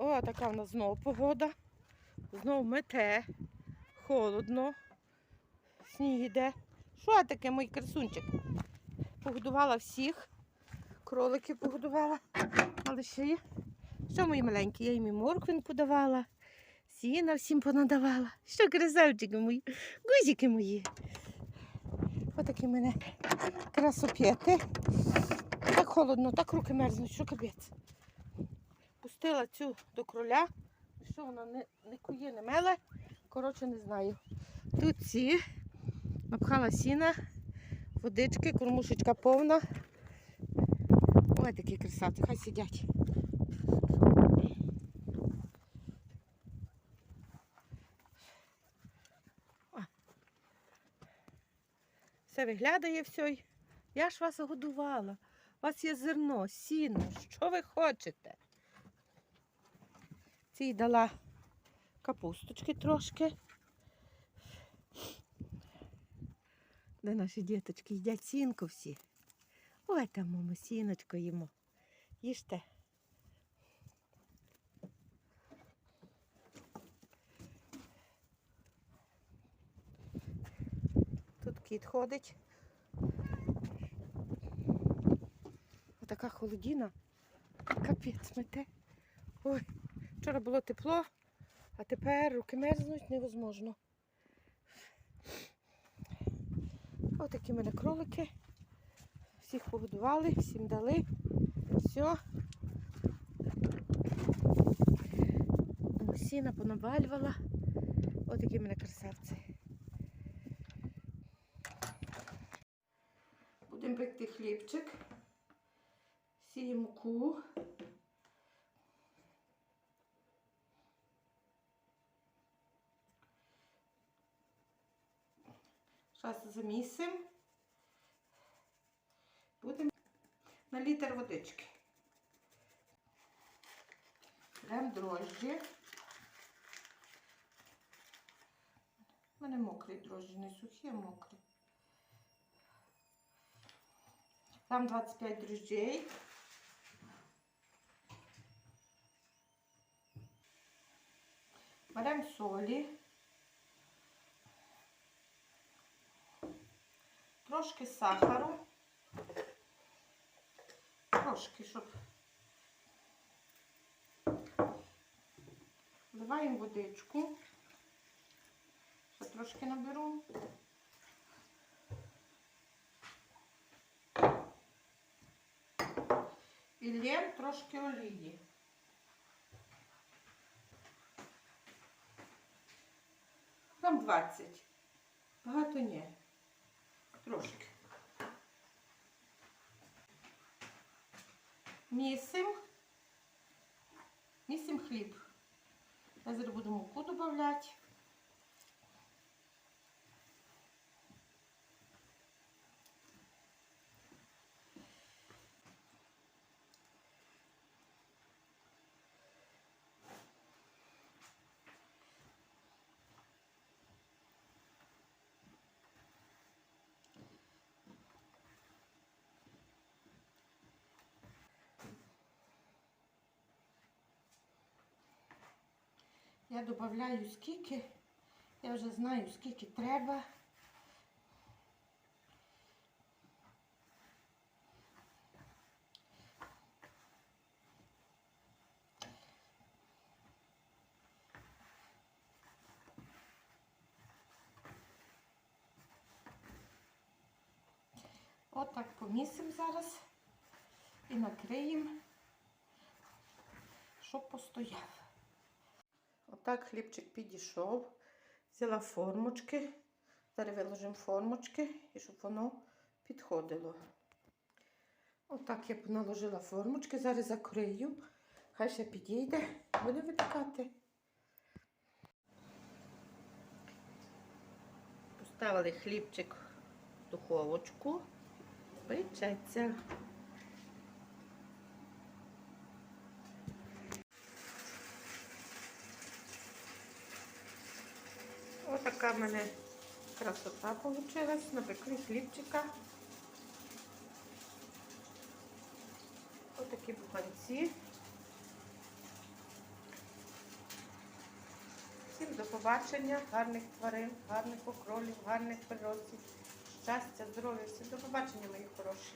О, така в нас знову погода. Знову мете, холодно, сніг іде. Що таке, мій красунчик? Погодувала всіх. Кролики погодувала. Але ще є. Що мої маленькі? Я їм і морквин подавала, сіна всім понадавала. Що красавчики мої, гузики мої. Отакі мене красопєти. Так холодно, так руки мерзнуть, що капець. Пустила цю до кроля. Що вона не, не кує, не меле. Коротше, не знаю. Тут ці напхала сіна, водички, кормушечка повна. Ой, такі красавці, хай сидять. Все виглядає все. Я ж вас годувала. У вас є зерно, сіно. Що ви хочете? Цій дала капусточки трошки. Де наші діточки їдять сінку всі. Ой, там мамо, сіночко їмо. Їжте. Тут кіт ходить. Отака холодіна. Капець мете. Ой, вчора було тепло, а тепер руки мерзнуть невозможно. Отакі в мене кролики. Всіх погодували, всім дали. Все. Сіна понавалювала. Отакі в мене красавці. Будемо пекти хлібчик. Сіємо муку. Зараз замісимо. Будемо на літр водички. Беремо дрожжі. У мене мокрі дрожжі, не сухі, а мокрі. Там 25 дрожжей. Беремо солі. Трошки сахару. Трошки, щоб вливаємо водичку. Трошки наберу. І лєм трошки олії. Там 20. Багато ні. Трошки. Місим. Місим хліб. Я зараз буду муку додавати. Я додаю скільки. Я вже знаю, скільки треба. Отак помісимо зараз і накриємо, щоб постояв. Отак хлібчик підійшов. Взяла формочки. Зараз виложимо формочки і щоб воно підходило. Отак я наложила формочки, зараз закрию. Хай ще підійде, буде випікати. Поставили хлібчик в духовочку. Печеться. така в мене красота вийшла, напекли хлібчика. Отакі буханці. Всім до побачення, гарних тварин, гарних покролів, гарних природців, щастя, здоров'я, всім до побачення, мої хороші.